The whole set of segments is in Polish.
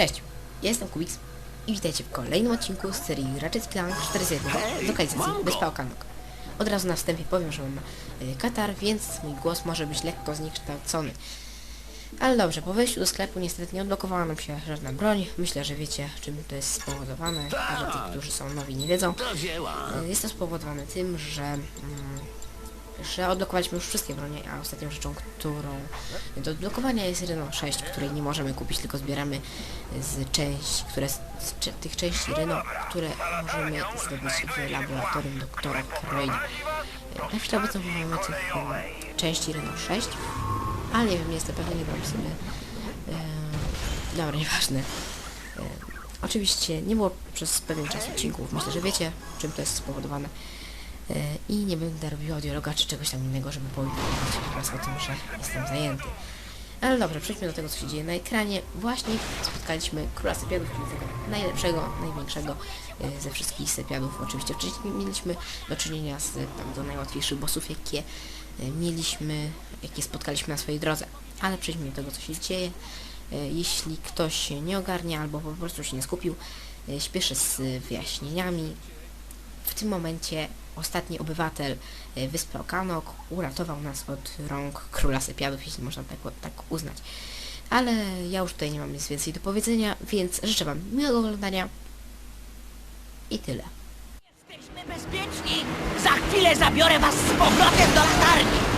Cześć, ja jestem Kubiks i witajcie w kolejnym odcinku z serii Ratchet Clank 4.1 z lokalizacji Wyspa Okanok. Od razu na wstępie powiem, że mam y, katar, więc mój głos może być lekko zniekształcony. Ale dobrze, po wejściu do sklepu niestety nie odblokowała nam się żadna broń. Myślę, że wiecie czym to jest spowodowane, a że ci, którzy są nowi nie wiedzą. Y, Jest to spowodowane tym, że, mm, że odblokowaliśmy już wszystkie bronie, a ostatnią rzeczą, którą do odblokowania jest Reno 6, której nie możemy kupić, tylko zbieramy z części, które z, z tych części Reno, które możemy zdobyć w laboratorium doktora. Y, Na chwilę obecną mamy tych mm, części Reno 6, ale nie wiem, jestem pewien, nie dam sobie... Yy, dobra, nieważne. Yy, Oczywiście nie było przez pewien czas odcinków. Myślę, że wiecie, czym to jest spowodowane. E, I nie będę robił audiologa czy czegoś tam innego, żeby poinformować was o tym, że jestem zajęty. Ale dobra, przejdźmy do tego, co się dzieje na ekranie. Właśnie spotkaliśmy króla sypiadów, czyli tego najlepszego, największego e, ze wszystkich sypiadów. Oczywiście wcześniej mieliśmy do czynienia z tam do najłatwiejszych bossów, jakie e, mieliśmy, jakie spotkaliśmy na swojej drodze. Ale przejdźmy do tego, co się dzieje. Jeśli ktoś się nie ogarnia albo po prostu się nie skupił, śpieszę z wyjaśnieniami. W tym momencie ostatni obywatel e, wyspy Okanok uratował nas od rąk króla sypiadów, jeśli można tak, tak uznać. Ale ja już tutaj nie mam nic więcej do powiedzenia, więc życzę Wam miłego oglądania i tyle. Jesteśmy bezpieczni. Za chwilę zabiorę was z powrotem do latarni.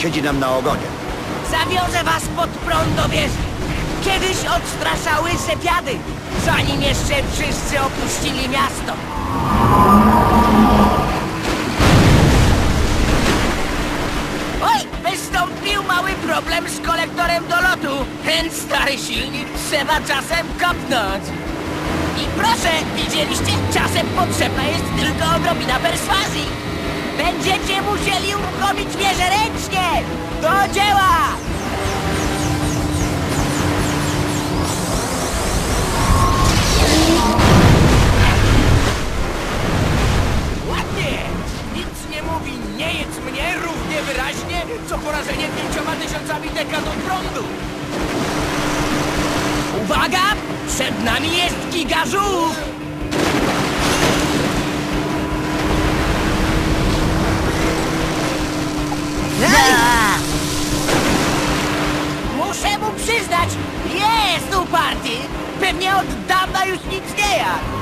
Siedzi nam na ogonie. Zawiozę was pod prąd do wieży. Kiedyś odstraszały sepiady, zanim jeszcze wszyscy opuścili miasto. Oj, wystąpił mały problem z kolektorem do lotu. Ten stary silnik trzeba czasem kopnąć. I proszę, widzieliście? Czasem potrzebna jest tylko odrobina perswazji. Będziecie musieli uruchomić wieżę! Do dzieła! Ładnie! Nic nie mówi nie jedz mnie równie wyraźnie, co porażenie pięcioma tysiącami dekadów prądu. Uwaga! Przed nami jest Muszę mu przyznać, jest uparty! Pewnie od dawna już nic nie jadł.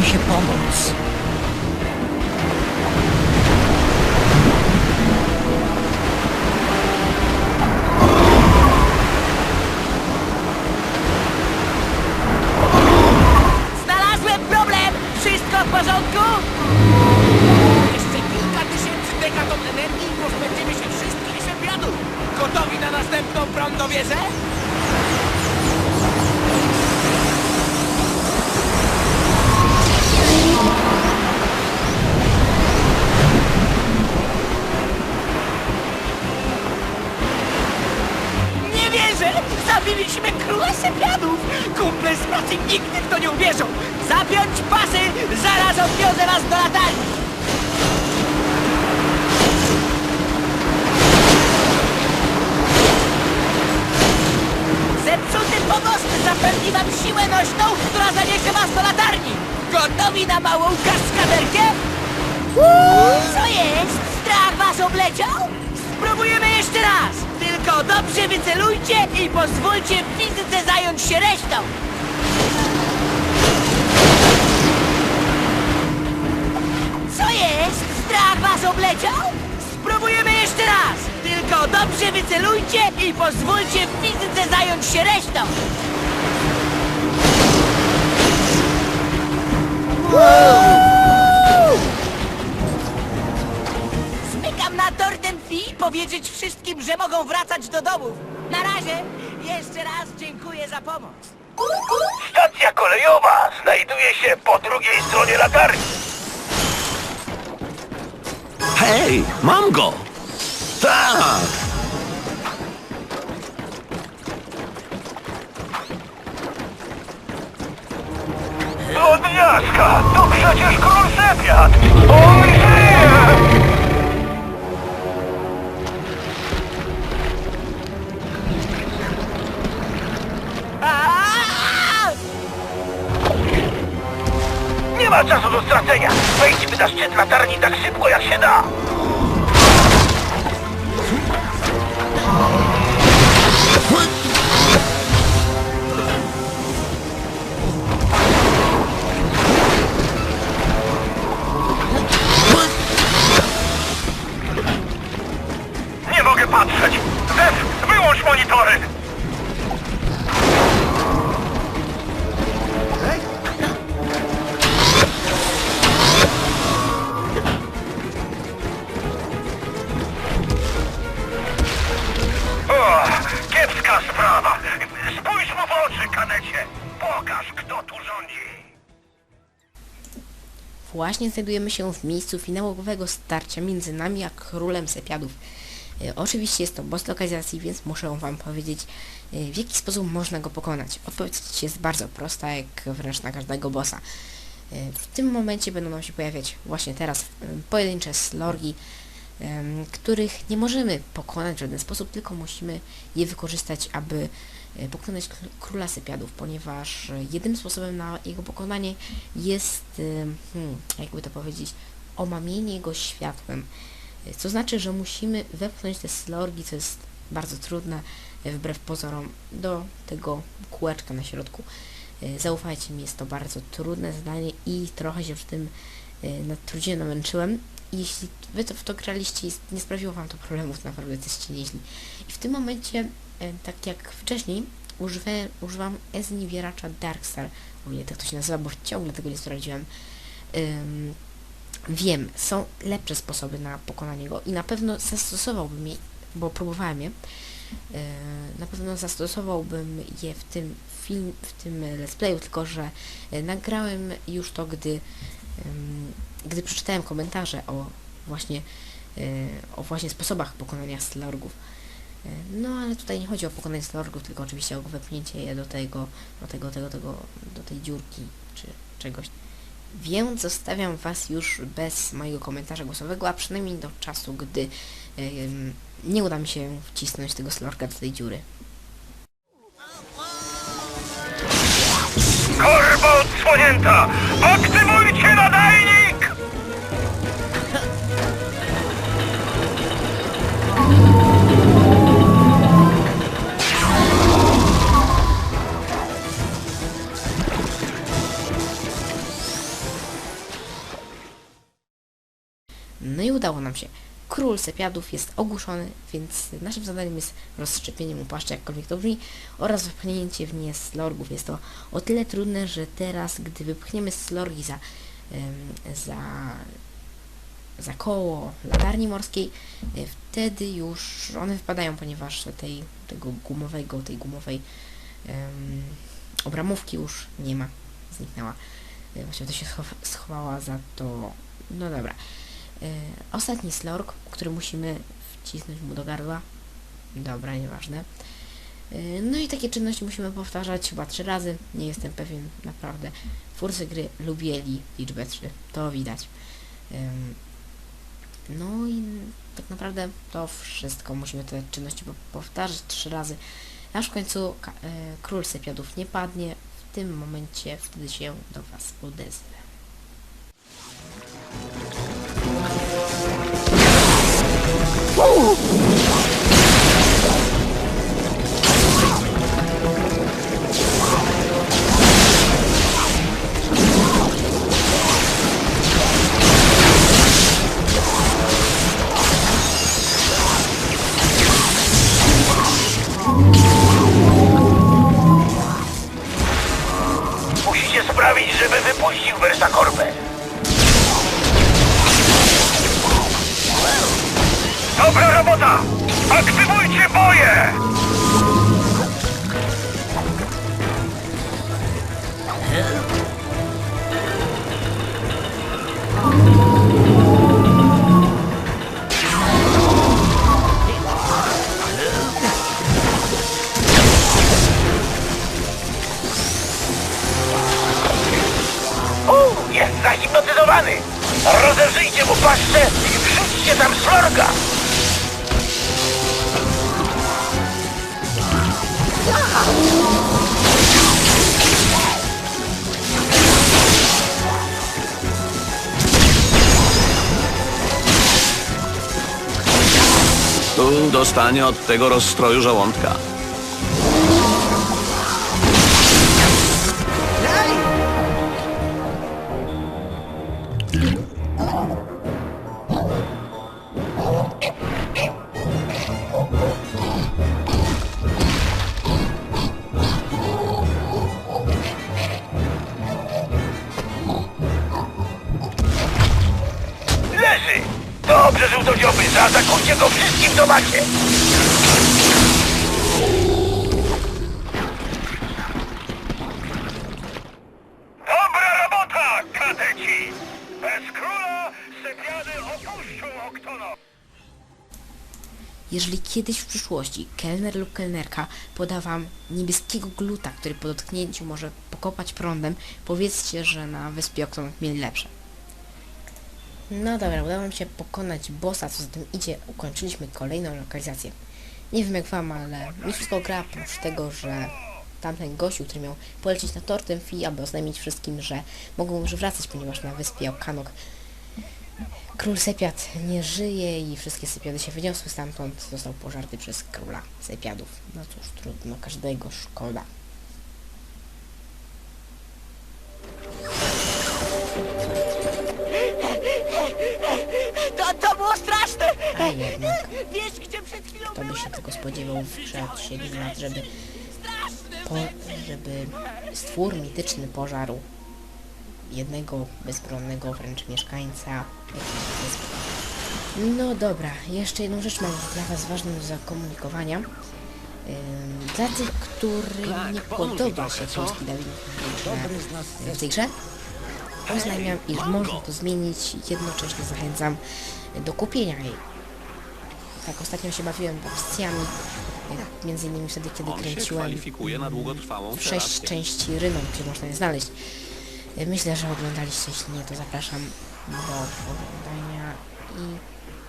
Mi się pomoc. Znalazłem problem! Wszystko w porządku? Jeszcze kilka tysięcy dekaton energii i pozbędziemy się wszystkich sepiadów. Gotowi na następną prądowieżę? Was do latarni! Zepsuty pomost zapewni wam siłę nośną, która zaniesie was do latarni! Gotowi na małą kaskaderkę? Co jest? Strach was obleciał? Spróbujemy jeszcze raz! Tylko dobrze wycelujcie i pozwólcie fizyce zająć się resztą! Dobrze wycelujcie i pozwólcie fizyce zająć się resztą! Zmykam na Torten Fi powiedzieć wszystkim, że mogą wracać do domów. Na razie! Jeszcze raz dziękuję za pomoc. Stacja kolejowa znajduje się po drugiej stronie latarni. Hej, mam go! Tak! Odniaska! To przecież król Sepiat! On żyje! Nie ma czasu do stracenia! Wejdźmy na szczyt latarni tak szybko jak się da! Zef, wyłącz monitory! O, kiepska sprawa! Spójrz kanecie! Kto tu! Właśnie znajdujemy się w miejscu finałowego starcia między nami a królem sepiadów. E, oczywiście jest to boss lokalizacji, więc muszę wam powiedzieć, e, w jaki sposób można go pokonać. Odpowiedź jest bardzo prosta, jak wręcz na każdego bossa. E, w tym momencie będą nam się pojawiać właśnie teraz pojedyncze slorgi, których nie możemy pokonać w żaden sposób, tylko musimy je wykorzystać, aby pokonać kr- króla sypiadów, ponieważ jedynym sposobem na jego pokonanie jest, hmm, jakby to powiedzieć, omamienie jego światłem. Co znaczy, że musimy wepchnąć te slorgi, co jest bardzo trudne, e, wbrew pozorom, do tego kółeczka na środku. E, Zaufajcie mi, jest to bardzo trudne zadanie i trochę się przy tym e, nad trudzie namęczyłem. Jeśli wy to w to graliście i nie sprawiło wam to problemów, naprawdę jesteście nieźli. I w tym momencie, tak jak wcześniej, używę, używam zniewieracza Darkstar. O ile tak to się nazywa, bo ciągle tego nie sprawdziłem. Ym, wiem, są lepsze sposoby na pokonanie go i na pewno zastosowałbym je, bo próbowałem je. Yy, na pewno zastosowałbym je w tym film, w tym let's playu, tylko że e, nagrałem już to, gdy gdy przeczytałem komentarze o właśnie e, o właśnie sposobach pokonania slorgów. E, No ale tutaj nie chodzi o pokonanie slorgów, tylko oczywiście o wepchnięcie je do tego, do tego, tego, tego, do tej dziurki czy czegoś. Więc zostawiam Was już bez mojego komentarza głosowego, a przynajmniej do czasu, gdy em, nie uda mi się wcisnąć tego slorga do tej dziury. Odsłonięta! Aktywujcie! Udało nam się. Król sepiadów jest ogłuszony, więc naszym zadaniem jest rozszczepienie mu paszczy, jakkolwiek to brzmi, oraz wypchnięcie w nie slorgów. Jest to o tyle trudne, że teraz, gdy wypchniemy slorgi za, em, za, za koło latarni morskiej, e, wtedy już one wypadają, ponieważ tej, tego gumowego, tej gumowej em, obramówki już nie ma, zniknęła. E, Właściwie to się schow- schowała za to, no dobra. E, ostatni slorg, który musimy wcisnąć mu do gardła. Dobra, nieważne. E, no i takie czynności musimy powtarzać chyba trzy razy. Nie jestem pewien, naprawdę. Twórcy gry lubieli liczbę 3. To widać. No i tak naprawdę to wszystko. Musimy te czynności po- powtarzać trzy razy. aż w końcu e, król sepiadów nie padnie. W tym momencie wtedy się do Was odezwę. 哦 dostanie od tego rozstroju żołądka. Go wszystkim, co macie! Dobra robota, kadeci! Bez króla sepiady opuszczą Oktono! Jeżeli kiedyś w przyszłości kelner lub kelnerka poda wam niebieskiego gluta, który po dotknięciu może pokopać prądem, powiedzcie, że na wyspie Okton mieli lepsze. No dobra, udało nam się pokonać bossa, co za tym idzie, ukończyliśmy kolejną lokalizację. Nie wiem jak wam, ale mi wszystko gra, oprócz tego, że tamten gościu, który miał polecieć na tortem Fi, aby oznajmić wszystkim, że mogą już wracać, ponieważ na wyspie Okanok Król Sepiad nie żyje i wszystkie Sepiady się wyniosły stamtąd. Został pożarty przez króla Sepiadów. No cóż, trudno, każdego szkoda. Jednak, Wiesz, gdzie przed chwilą kto by się tego spodziewał w grze od 7 lat, żeby, po, żeby stwór mityczny pożarł jednego bezbronnego wręcz mieszkańca. No dobra, jeszcze jedną rzecz mam dla Was ważną do zakomunikowania. Ym, Dla tych, którym nie podoba się polski dubbing w grze- w tej grze, oznajmiam, iż można to zmienić jednocześnie zachęcam do kupienia jej. Tak, ostatnio się bawiłem jak między innymi wtedy, kiedy On się kręciłem kwalifikuje na długotrwałą w sześć terapię. części Ryną, gdzie można je znaleźć. Y, Myślę, że oglądaliście, jeśli nie, to zapraszam do oglądania i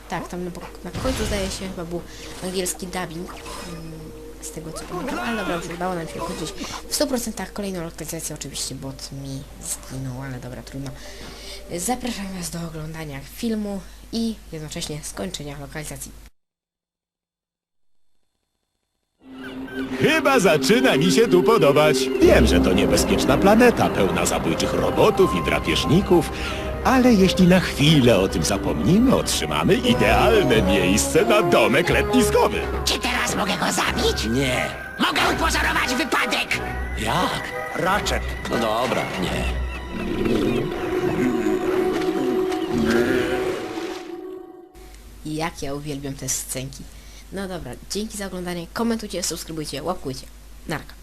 tak, tam na, na końcu zdaje się chyba był angielski dubbing mm, z tego co pamiętam, ale dobra, już udało nam się kończyć w 100% kolejną lokalizację, oczywiście bot mi zginął, ale dobra, trudno. Y, Zapraszam Was do oglądania filmu i jednocześnie skończenia lokalizacji. Chyba zaczyna mi się tu podobać. Wiem, że to niebezpieczna planeta, pełna zabójczych robotów i drapieżników, ale jeśli na chwilę o tym zapomnimy, otrzymamy idealne miejsce na domek letniskowy. Czy teraz mogę go zabić? Nie. Mogę upozorować wypadek! Jak? Ratchet! No dobra, nie. Jak ja uwielbiam te scenki. No dobra, dzięki za oglądanie, komentujcie, subskrybujcie, łapkujcie. Narka.